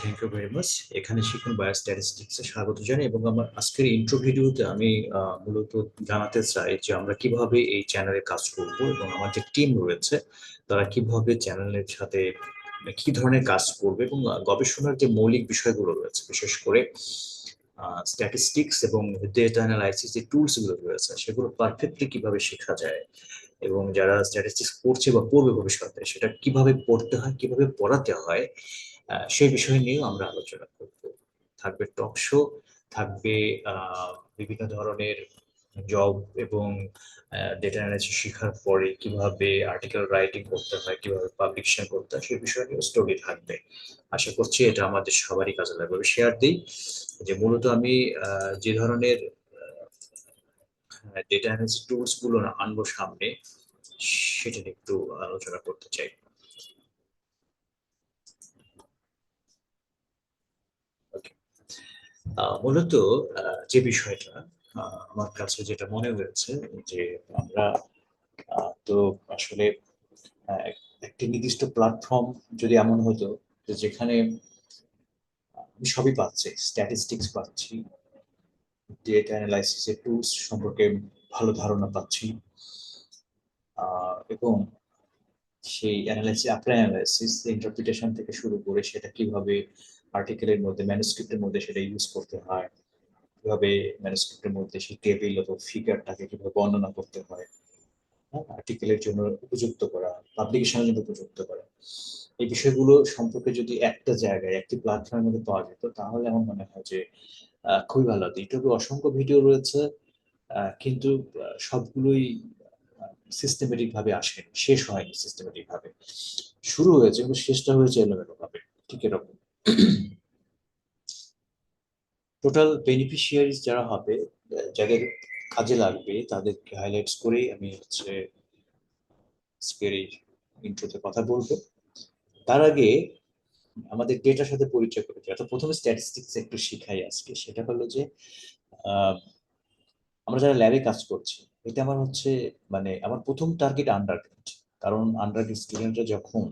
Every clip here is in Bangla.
থ্যাংক ইউ ভেরি মাচ এখানে শিখুন বায়ো স্ট্যাটিস্টিক্সে স্বাগত জানাই এবং আমার আজকের ইন্ট্রো ভিডিওতে আমি মূলত জানাতে চাই যে আমরা কীভাবে এই চ্যানেলে কাজ করব এবং আমার যে টিম রয়েছে, তারা কীভাবে চ্যানেলের সাথে কি ধরনের কাজ করবে এবং গবেষণার যে মৌলিক বিষয়গুলো রয়েছে, বিশেষ করে স্ট্যাটিস্টিক্স এবং ডেটা অ্যানালাইসিস যে টুলসগুলো রয়েছে, সেগুলো পারফেক্টলি কীভাবে শেখা যায় এবং যারা স্ট্যাটিস্টিক্স পড়ছে বা পড়বে ভবিষ্যতে, সেটা কীভাবে পড়তে হয়, কীভাবে পড়াতে হয় সেই বিষয় নিয়েও আমরা আলোচনা করব। থাকবে টক শো থাকবে বিভিন্ন ধরনের জব এবং ডেটা অ্যানালাইসিস শেখার পরে কীভাবে আর্টিকেল রাইটিং করতে হয়, কীভাবে পাবলিকেশন করতে হয়, সেই বিষয় নিয়েও স্টোরি থাকবে। আশা করছি এটা আমাদের সবারই কাজে লাগবে। শেয়ার দিই যে মূলত আমি যে ধরনের ডেটা অ্যানালিসিস টুলসগুলো আনব সামনে, সেটা নিয়ে একটু আলোচনা করতে চাই। মূলত যে বিষয়টা আমার কাছে যেটা মনে হয়েছে যে আমরা তো আসলে একটি নির্দিষ্ট প্ল্যাটফর্ম যদি এমন হতো যেখানে সবই পাচ্ছি স্ট্যাটিস্টিক্স পাচ্ছি ডেটা অ্যানালাইসিসের টুলস সম্পর্কে ভালো ধারণা পাচ্ছি এবং সেই অ্যানালাইসিস আপ্লাই অ্যানালাইসিস ইন্টারপ্রিটেশন থেকে শুরু করে সেটা কীভাবে আর্টিকেলের মধ্যে ম্যানুস্ক্রিপ্টের মধ্যে সেটা ইউজ করতে হয়। কীভাবে ম্যানুস্ক্রিপ্টের মধ্যে সেই টেবিল অথবা ফিগারটাকে কীভাবে বর্ণনা করতে হয় আর্টিকেলের জন্য উপযুক্ত করা পাবলিকেশনের জন্য উপযুক্ত করা। এই বিষয়গুলো সম্পর্কে যদি একটা জায়গায়, একটি প্ল্যাটফর্মের মধ্যে পাওয়া যেত, তাহলে আমার মনে হয় যে খুবই ভালো হতো। ইউটিউবে অসংখ্য ভিডিও রয়েছে কিন্তু সবগুলোই সিস্টেমেটিক ভাবে আসেনি, শেষ হয়নি সিস্টেমেটিক ভাবে। শুরু হয়েছে, কিন্তু শেষটা হয়েছে এলোমেলো ভাবে ঠিক এরকম। টোটাল বেনিফিশিয়ারিজ যারা হবে, যাদের কাজে লাগবে, তাদেরকে হাইলাইটস করে আমি হচ্ছে আজকের এই ইন্ট্রোতে কথা বলব। তার আগে আমাদের ডেটার সাথে পরিচয় করে দিই। অর্থাৎ প্রথমে স্ট্যাটিস্টিক্স একটু শিখাই আজকে। সেটা হলো যে আমরা যারা ল্যাবে কাজ করছি, এটা আমার হচ্ছে মানে আমার প্রথম টার্গেট আন্ডারগ্রেড কারণ আন্ডারগ্রেড স্টুডেন্টরা যখন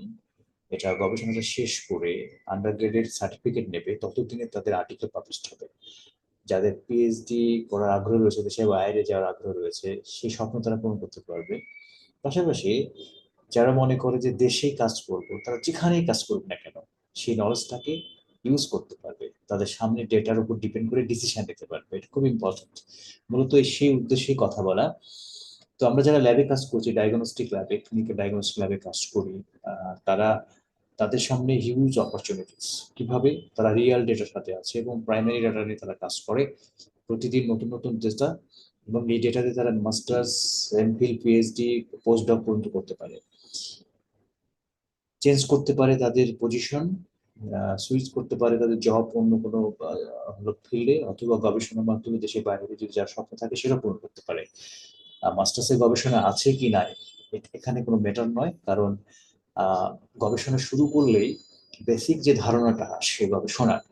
এটা গবেষণাটা শেষ করে আন্ডারগ্রেডের সার্টিফিকেট নেবে, ততদিনে তাদের আর্টিকেল পাবলিশ হবে। যাদের পিএইচডি করার আগ্রহ রয়েছে, দেশের বাইরে যাওয়ার আগ্রহ রয়েছে, সেই স্বপ্ন তারা পূরণ করতে পারবে। পাশাপাশি যারা মনে করে যে দেশেই কাজ করব, তারা যেখানেই কাজ করবে না কেন, সেই নলেজটাকে ইউজ করতে পারবে। তাদের সামনে ডেটার উপর ডিপেন্ড করে ডিসিশন নিতে পারবে। এটা খুব ইম্পর্টেন্ট মূলত সেই উদ্দেশ্যেই কথা বলা। তো আমরা যারা ল্যাবে কাজ করছি ডায়াগনস্টিক ল্যাবে ক্লিনিক্যাল ডায়াগনস্টিক ল্যাবে কাজ করি তারা তাদের সামনে হিউজ অপরচুনিটিস কীভাবে? তারা রিয়েল ডেটার সাথে আছে এবং প্রাইমারি ডেটা নিয়ে তারা কাজ করে। প্রতিদিন নতুন নতুন ডেটা এবং এই ডেটাতে তারা masters MPhil PhD post doc পর্যন্ত করতে পারে। চেঞ্জ করতে পারে তাদের পজিশন সুইচ করতে পারে তাদের জব অন্য কোনো ফিল্ডে অথবা গবেষণার মাধ্যমে দেশের বাইরে যদি যার স্বপ্ন থাকে সেটা পূরণ করতে পারে। মাস্টার্সের গবেষণা আছে কি নাই? এখানে কোনো ম্যাটার নয়। কারণ গবেষণা শুরু করলেই বেসিক যে ধারণাটা আসে গবেষণার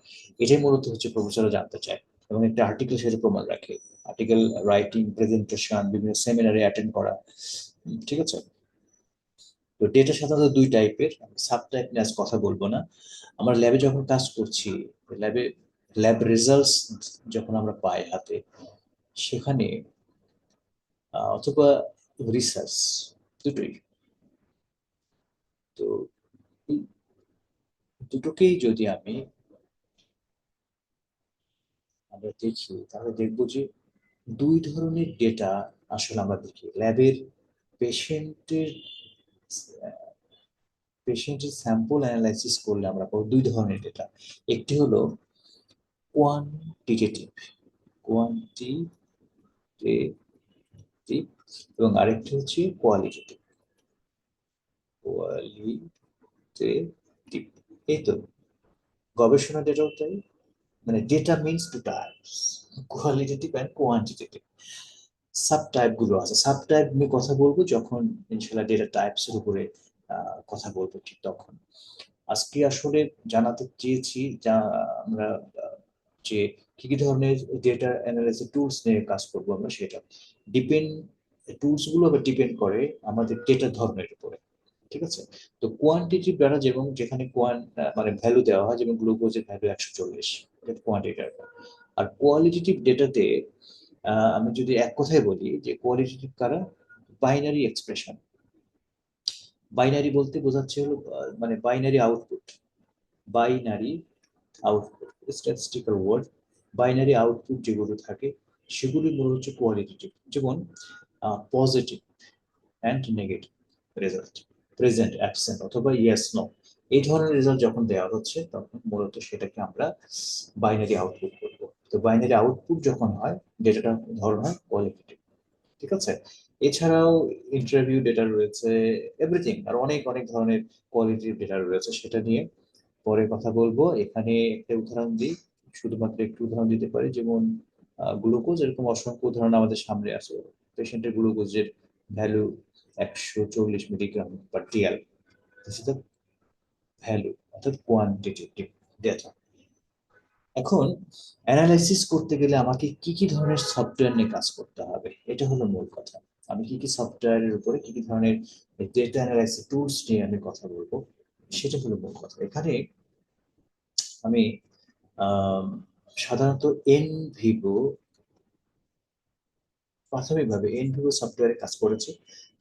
এটাই মূলত হচ্ছে প্রফেসররা জানতে চায় এবং একটা আর্টিকেল সেটা প্রমাণ রাখে। আর্টিকেল রাইটিং প্রেজেন্টেশন বিভিন্ন সেমিনারে অ্যাটেন্ড করা ঠিক আছে? তো ডেটা সাধারণত দুই টাইপের সাব টাইপ নিয়ে আজ কথা বলব না। আমরা ল্যাবে যখন কাজ করছি ল্যাবে ল্যাব রেজাল্টস যখন আমরা পাই হাতে সেখানে অথবা রিসার্চ দুটোই। তো দুটোকেই যদি আমি আমরা দেখি, তাহলে দেখব যে দুই ধরনের ডেটা আসলে আমরা দেখি। ল্যাবের পেশেন্টের পেশেন্টের স্যাম্পল অ্যানালাইসিস করলে আমরা পাবো দুই ধরনের ডেটা একটি হলো কোয়ান্টিটেটিভ কোয়ান্টিটেটিভ এবং আরেকটি হচ্ছে কোয়ালিটেটিভ কোয়ালিটেটিভ। এই তো গবেষণা ডেটাও তাই মানে data means two types qualitative and quantitative sub টাইপগুলো আছে। সাব টাইপ নিয়ে কথা বলব যখন ইনশাল্লাহ ডেটা টাইপস এর উপরে কথা বলব ঠিক তখন। আজকে আসলে জানাতে চেয়েছি যা আমরা, যে কি কি ধরনের ডেটা অ্যানালাইসিস টুলস নিয়ে কাজ করব আমরা সেটা। ডিপেন্ড টুলসগুলো আবার ডিপেন্ড করে আমাদের ডেটা ধরনের উপরে। ঠিক আছে? তো কোয়ান্টিটিভ ডাটা যেমন যেখানে কোয়ান মানে ভ্যালু দেওয়া হয়, যেমন গ্লুকোজের ভ্যালু একশো চল্লিশ কোয়ান্টিটি আর কোয়ালিটেটিভ ডেটাতে আমি যদি এক কথায় বলি যে কোয়ালিটেটিভ কারা? বাইনারি এক্সপ্রেশন বাইনারি বলতে বোঝাচ্ছে হলো মানে binary output binary output statistical word binary output যেগুলো থাকে, সেগুলি মূলত হচ্ছে কোয়ালিটেটিভ যেমন positive and negative result present absent অথবা ইয়েস নো এই ধরনের রেজাল্ট যখন দেওয়া হচ্ছে, তখন মূলত সেটাকে আমরা বাইনারি আউটপুট করব তো বাইনারি আউটপুট যখন হয় ডেটাটা ধরন হয় কোয়ালিটেটিভ ঠিক আছে? এছাড়াও ইন্টারভিউ ডেটা রয়েছে এভরিথিং আর অনেক অনেক ধরনের কোয়ালিটিভ ডেটা রয়েছে, সেটা নিয়ে পরে কথা বলব। এখানে একটা উদাহরণ দিই, শুধুমাত্র একটু উদাহরণ দিতে পারি। যেমন গ্লুকোজ এরকম অসংখ্য উদাহরণ আমাদের সামনে আছে। পেশেন্টের গ্লুকোজের ভ্যালু একশো চল্লিশ মিলিগ্রাম পার এখন অ্যানালাইসিস করতে গেলে আমাকে কি কি ধরনের সফটওয়্যার নিয়ে কাজ করতে হবে এটা হলো মূল কথা। আমি কি কি সফটওয়্যারের উপরে কি কি ধরনের ডেটা অ্যানালাইসিস টুলস নিয়ে আমি কথা বলব সেটা হলো মূল কথা। এখানে আমি আম, সাধারণত এন ভিভো প্রাথমিকভাবে এন ভিভো সফটওয়্যারে কাজ করেছি।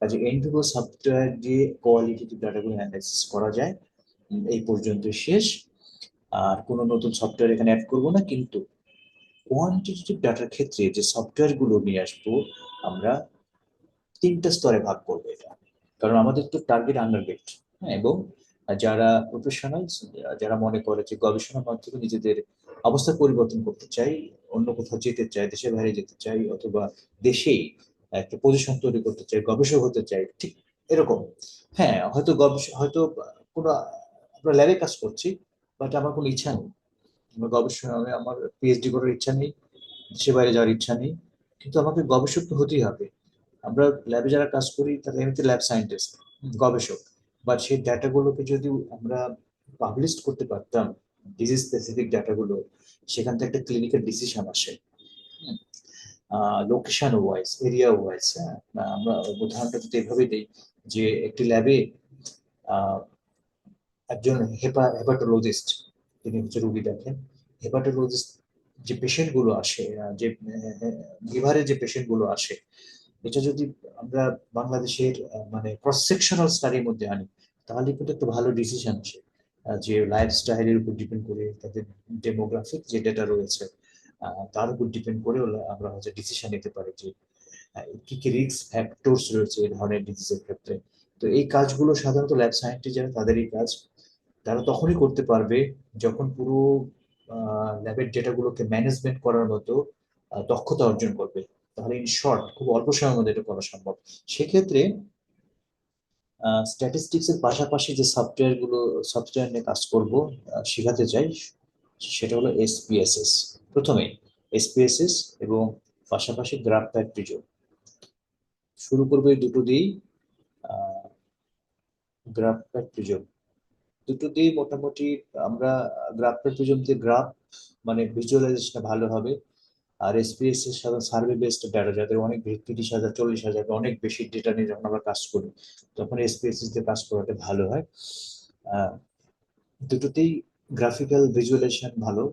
কাজে ভিভো সফটওয়্যার দিয়ে কোয়ালিটিভ ডাটাগুলো অ্যানালাইসিস করা যায় এই পর্যন্ত শেষ। আর কোনো নতুন সফটওয়্যার এখানে অ্যাড করব না, কিন্তু কোয়ান্টিটেটিভ ডাটার ক্ষেত্রে যে সফটওয়্যারগুলো নিয়ে আসব, আমরা তিনটা স্তরে ভাগ করব এটা। কারণ আমাদের তো টার্গেট হ্যাঁ এবং যারা প্রফেশনাল যারা মনে করে যে গবেষণা মাধ্যমে নিজেদের অবস্থা পরিবর্তন করতে চাই, অন্য কোথাও যেতে চাই দেশের বাইরে যেতে চাই অথবা দেশেই একটা পজিশন তৈরি করতে চাই, গবেষক হতে চাই, ঠিক এরকম। হ্যাঁ হয়তো গবেষক হয়তো কোনো, আমরা ল্যাবে কাজ করছি বাট আমার কোনো ইচ্ছা নেই। আমার গবেষণা আমি আমার পিএইচডি করার ইচ্ছা নেই দেশের বাইরে যাওয়ার ইচ্ছা নেই, কিন্তু আমাকে গবেষক তো হতেই হবে। আমরা ল্যাবে যারা কাজ করি, তারা এমনিতে ল্যাব সায়েন্টিস্ট গবেষক। বাট সেই ডাটাগুলোকে যদি আমরা পাবলিশ করতে পারতাম ডিজিজ স্পেসিফিক ডাটাগুলো সেখান থেকে একটা ক্লিনিক্যাল ডিসিশন আসে। লোকেশন ওয়াইজ এরিয়া ওয়াইজ আমরা উদাহরণটা যদি এভাবে দিই যে একটি ল্যাবে একজন হেপা হেপাটোলজিস্ট তিনি হচ্ছে রোগী দেখেন। হেপাটোলজিস্ট যে পেশেন্টগুলো আসে যে লিভারের যে পেশেন্টগুলো আসে, এটা যদি আমরা বাংলাদেশের মানে ক্রস সেকশনাল স্টাডির মধ্যে আনি, তাহলে কিন্তু একটা ভালো ডিসিশন আসে। যে লাইফস্টাইলের উপর ডিপেন্ড করে তাদের ডেমোগ্রাফিক যে ডেটা রয়েছে তার উপর ডিপেন্ড করে আমরা হচ্ছে ডিসিশন নিতে পারি যে কি কি রিস্ক ফ্যাক্টরস রয়েছে এই ধরনের ডিজিজের ক্ষেত্রে। তো এই কাজগুলো সাধারণত ল্যাব সায়েন্টিস্ট যারা, তাদেরই কাজ। তারা তখনই করতে পারবে যখন পুরো ল্যাবের ডেটাগুলোকে ম্যানেজমেন্ট করার মতো দক্ষতা অর্জন করবে। তাহলে ইন শর্ট খুব অল্প সময়ের মধ্যে এটা করা সম্ভব। সেক্ষেত্রে স্ট্যাটিস্টিক্স এর পাশাপাশি যে সফটওয়্যারগুলো সফটওয়্যার নিয়ে কাজ করব শেখাতে চাই, সেটা হলো এসপিএসএস প্রথমে এসপিএসএস এবং পাশাপাশি গ্রাফ প্যাক প্রিজম শুরু করব দুটো দিয়েই গ্রাফ প্যাক প্রিজম দুটো দিয়ে মোটামুটি আমরা গ্রাফ প্যাক প্রিজম দিয়ে গ্রাফ মানে ভিজুয়ালাইজেশন ভালো হবে। আর এসপিএস এর সাথে সার্ভে বেসড ডাটা যাদের অনেক তিরিশ হাজার, চল্লিশ হাজার অনেক বেশি ডেটা নিয়ে যখন আমরা কাজ করি, তখন এসপিএসএস দিয়ে কাজ করাটা ভালো হয়। দুটোতেই গ্রাফিক্যাল ভিজুয়ালাইজেশন ভালো।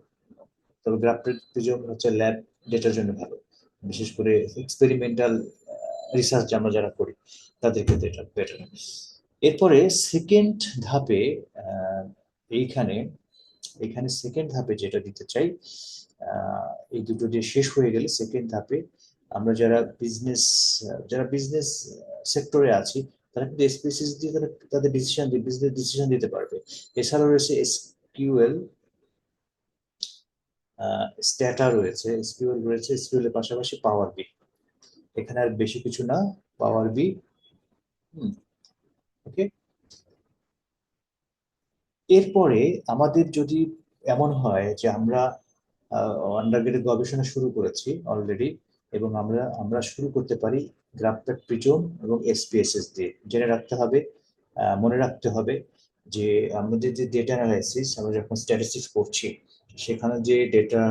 তবে গ্রাফ প্রিজম হচ্ছে ল্যাব ডেটার জন্য ভালো। বিশেষ করে এক্সপেরিমেন্টাল রিসার্চ আমরা যারা করি, তাদের ক্ষেত্রে এটা বেটার এরপরে সেকেন্ড ধাপে এইখানে এখানে সেকেন্ড ধাপে যেটা দিতে চাই এই দুটো দিয়ে শেষ হয়ে গেলে সেকেন্ড ধাপে আমরা যারা বিজনেস যারা বিজনেস সেক্টরে আছি, তারা কিন্তু এসপিসিস দিয়ে তারা, তাদের ডিসিশন দিয়ে বিজনেস ডিসিশন দিতে পারবে। এছাড়াও রয়েছে এসকিউএল স্ট্যাটা রয়েছে এসকিউএল রয়েছে পাশাপাশি পাওয়ার বি এখানে আর বেশি কিছু না পাওয়ার বি ওকে এরপরে আমাদের যদি এমন হয় যে আমরা আন্ডারগ্রেডের গবেষণা শুরু করেছি অলরেডি এবং আমরা আমরা শুরু করতে পারি গ্রাফপ্যাক প্রিজম এবং এসপিএসএস দিয়ে জেনে রাখতে হবে মনে রাখতে হবে যে আমাদের যে ডেটা অ্যানালাইসিস আমরা যখন স্ট্যাটিস্টিক্স করছি সেখানে যে ডেটা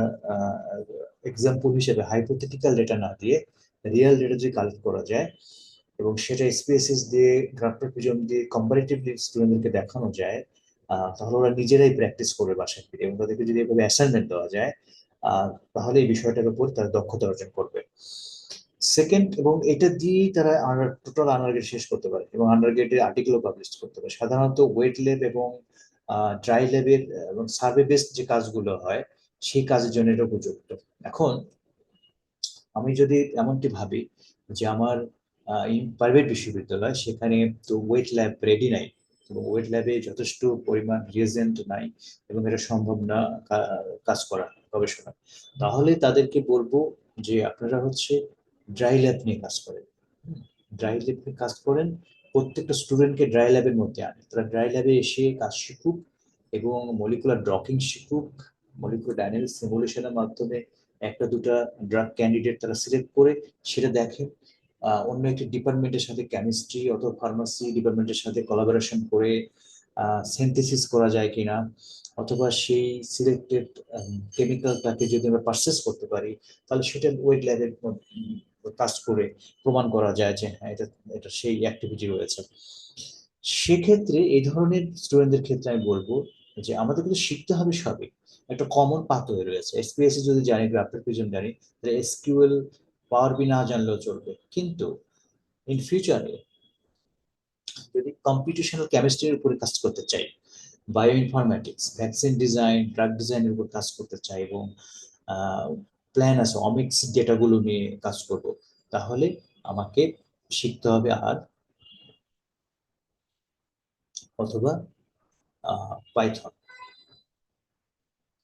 এক্সাম্পল হিসেবে হাইপোথেটিক্যাল ডেটা না দিয়ে রিয়েল ডেটা যদি কালেক্ট করা যায় এবং সেটা এসপিএসএস দিয়ে গ্রাফটার প্রিজম দিয়ে কম্পারেটিভলি স্টুডেন্টদেরকে দেখানো যায় তাহলে ওরা নিজেরাই প্র্যাকটিস করবে বাসায় ফিরে এবং তাদেরকে যদি এভাবে অ্যাসাইনমেন্ট দেওয়া যায় তাহলে এই বিষয়টার উপর তারা দক্ষতা অর্জন করবে। সেকেন্ড এবং এটা দিয়েই তারা টোটাল আন্ডারগ্রেড শেষ করতে পারে এবং আন্ডারগ্রেডের আর্টিকেলও পাবলিশ করতে পারে। সাধারণত ওয়েট ল্যাব এবং ড্রাই ল্যাবের এবং সার্ভে বেসড যে কাজগুলো হয়, সেই কাজের জন্য এটা উপযুক্ত। এখন আমি যদি এমনটি ভাবি যে আমার প্রাইভেট বিশ্ববিদ্যালয় সেখানে তো ওয়েট ল্যাব রেডি নাই, এবং ওয়েট ল্যাবে যথেষ্ট পরিমাণ রিয়েজেন্ট নাই এবং এটা সম্ভব না কাজ করা, গবেষণা। তাহলে তাদেরকে বলব যে আপনারা হচ্ছে ড্রাই ল্যাব নিয়ে কাজ করেন। ড্রাই ল্যাব নিয়ে কাজ করেন প্রত্যেকটা স্টুডেন্টকে ড্রাই ল্যাবের মধ্যে আনে। তারা ড্রাই ল্যাবে এসে কাজ শিখুক এবং মলিকুলার ড্রকিং শিখুক মলিকুলার ডাইনামিক সিমুলেশনের মাধ্যমে একটা দুটা ড্রাগ ক্যান্ডিডেট তারা সিলেক্ট করে, সেটা দেখে অন্য একটি ডিপার্টমেন্টের সাথে কেমিস্ট্রি অথবা ফার্মাসি ডিপার্টমেন্টের সাথে কোলাবোরেশন করে সিনথেসিস করা যায় কিনা, অথবা সেই সিলেক্টেড কেমিক্যালটাকে যদি আমরা পারচেস করতে পারি, তাহলে সেটা ওয়েট ল্যাবের কাজ করে প্রমাণ করা যায় যে হ্যাঁ এটা এটা সেই অ্যাক্টিভিটি রয়েছে। সেক্ষেত্রে এই ধরনের স্টুডেন্টদের ক্ষেত্রে আমি বলব যে আমাদের কিন্তু শিখতে হবে সবই। একটা কমন পাথওয়ে রয়েছে। এসপিএসসি যদি জানি গ্রাফিক ফিউশন জানি, তাহলে এসকিউএল পাওয়ার বি না জানলেও চলবে। কিন্তু ইন ফিউচারে যদি কম্পিটিশনাল কেমিস্ট্রির উপরে কাজ করতে চাই bioinformatics vaccine design drug ডিজাইনের উপর কাজ করতে চাই এবং প্ল্যান আছে অমিক্স ডেটাগুলো নিয়ে কাজ করব, তাহলে আমাকে শিখতে হবে আর অথবা পাইথন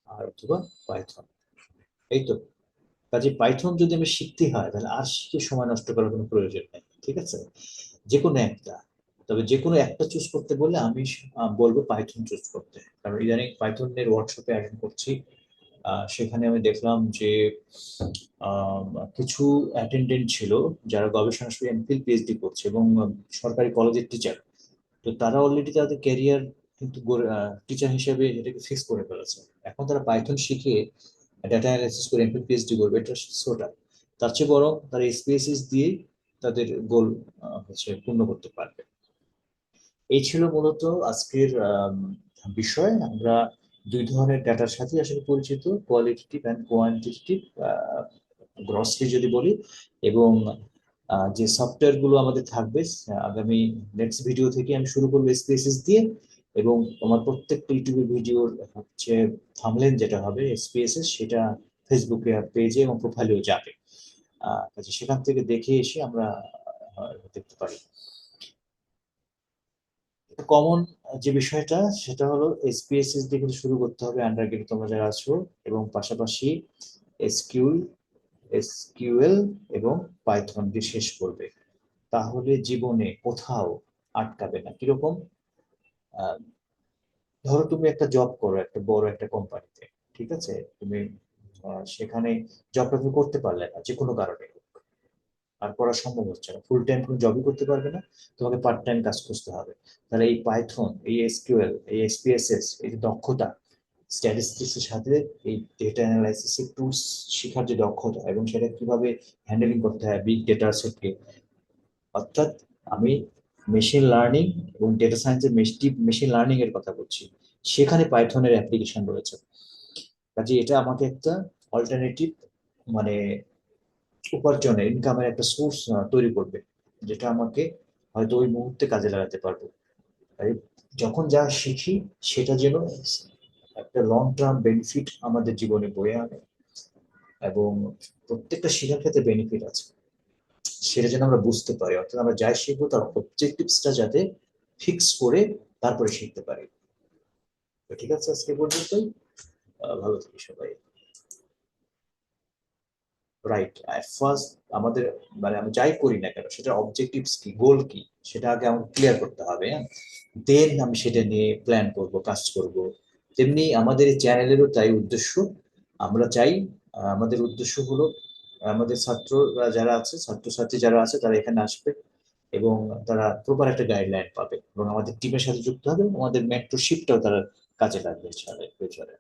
আর অথবা পাইথন এই তো। কাজে পাইথন যদি আমি শিখতে হয়, তাহলে আর শিখে সময় নষ্ট করার কোনো প্রয়োজন নেই, ঠিক আছে? যে কোনো একটা। তবে যে কোনো একটা চুজ করতে বললে আমি বলব পাইথন চুজ করতে। কারণ ইদানিং পাইথনের ওয়ার্কশপে অ্যাটেন্ড করছি। সেখানে আমি দেখলাম যে কিছু অ্যাটেন্ডেন্ট ছিল যারা গবেষণা শুরু এমফিল পিএইচডি করছে এবং সরকারি কলেজের টিচার তো তারা অলরেডি তাদের ক্যারিয়ার কিন্তু টিচার হিসেবে এটাকে ফিক্স করে ফেলেছে। এখন তারা পাইথন শিখে ডাটা অ্যানালাইসিস করে এমফিল পিএইচডি করবে, এটা সোটা। তার চেয়ে বরং তারা এসপিএসএস দিয়ে তাদের গোল হচ্ছে পূর্ণ করতে পারবে। এই ছিল মূলত আজকের বিষয়। আমরা দুই ধরনের ডাটার সাথে আসলে পরিচিত কোয়ালিটেটিভ অ্যান্ড কোয়ান্টিটেটিভ গ্রসলি যদি বলি এবং যে সফটওয়্যারগুলো আমাদের থাকবে আগামী নেক্সট ভিডিও থেকে আমি শুরু করব এসপিএসএস দিয়ে এবং তোমার প্রত্যেকটা ইউটিউবের ভিডিওর হচ্ছে থামলেন যেটা হবে এসপিএসএস সেটা ফেসবুকে পেজে এবং প্রোফাইলেও যাবে। কাজে সেখান থেকে দেখে এসে আমরা দেখতে পারি। কমন যে বিষয়টা, সেটা হলো এসপিএসএস দিয়ে কিন্তু শুরু করতে হবে আন্ডার তোমরা যারা আছো, এবং পাশাপাশি এসকিউএল এসকিউএল এবং পাইথন দিয়ে শেষ করবে। তাহলে জীবনে কোথাও আটকাবে না। কীরকম? ধরো তুমি একটা জব করো, একটা বড় একটা কোম্পানিতে ঠিক আছে? তুমি সেখানে জবটা তুমি করতে পারলে না যে কোনো কারণে। আর করা সম্ভব হচ্ছে না। ফুল টাইম কোনো জবই করতে পারবে না, তোমাকে পার্ট টাইম কাজ খুঁজতে হবে। তাহলে এই পাইথন এই এসকিউএল এই এসপিএসএস এই যে দক্ষতা স্ট্যাটিস্টিক্সের সাথে এই ডেটা অ্যানালাইসিস টুলস শেখার যে দক্ষতা এবং সেটা কীভাবে হ্যান্ডেলিং করতে হয় বিগ ডেটা সেটকে অর্থাৎ আমি মেশিন লার্নিং এবং ডেটা সায়েন্সের মেশিন লার্নিং এর কথা বলছি। সেখানে পাইথনের অ্যাপ্লিকেশন রয়েছে। কাজে এটা আমাকে একটা অল্টারনেটিভ মানে উপার্জনের ইনকামের একটা সোর্স তৈরি করবে, যেটা আমাকে হয়তো ওই মুহূর্তে কাজে লাগাতে পারব। যখন যা শিখি, সেটা যেন একটা লং টার্ম বেনিফিট আমাদের জীবনে বয়ে আনে এবং প্রত্যেকটা শেখার ক্ষেত্রে বেনিফিট আছে। সেটা যেন আমরা বুঝতে পারি, অর্থাৎ আমরা যাই শিখব তার অবজেক্টিভসটা যাতে ফিক্স করে তারপরে শিখতে পারি। ঠিক আছে আজকে পর্যন্তই। ভালো থাকি সবাই। রাইট ফার্স্ট আমাদের মানে আমি যাই করি না কেন, সেটা অবজেক্টিভস কি গোল কি, সেটা আগে আমাকে ক্লিয়ার করতে হবে দেন আমি সেটা নিয়ে প্ল্যান করব, কাজ করব। তেমনি আমাদের এই চ্যানেলেরও তাই উদ্দেশ্য। আমরা চাই আমাদের উদ্দেশ্য হলো আমাদের ছাত্ররা যারা আছে, ছাত্রছাত্রী যারা আছে, তারা এখানে আসবে এবং তারা প্রপার একটা গাইডলাইন পাবে এবং আমাদের টিমের সাথে যুক্ত হবে আমাদের মেন্টরশিপটাও তারা কাজে লাগবে ফিউচারে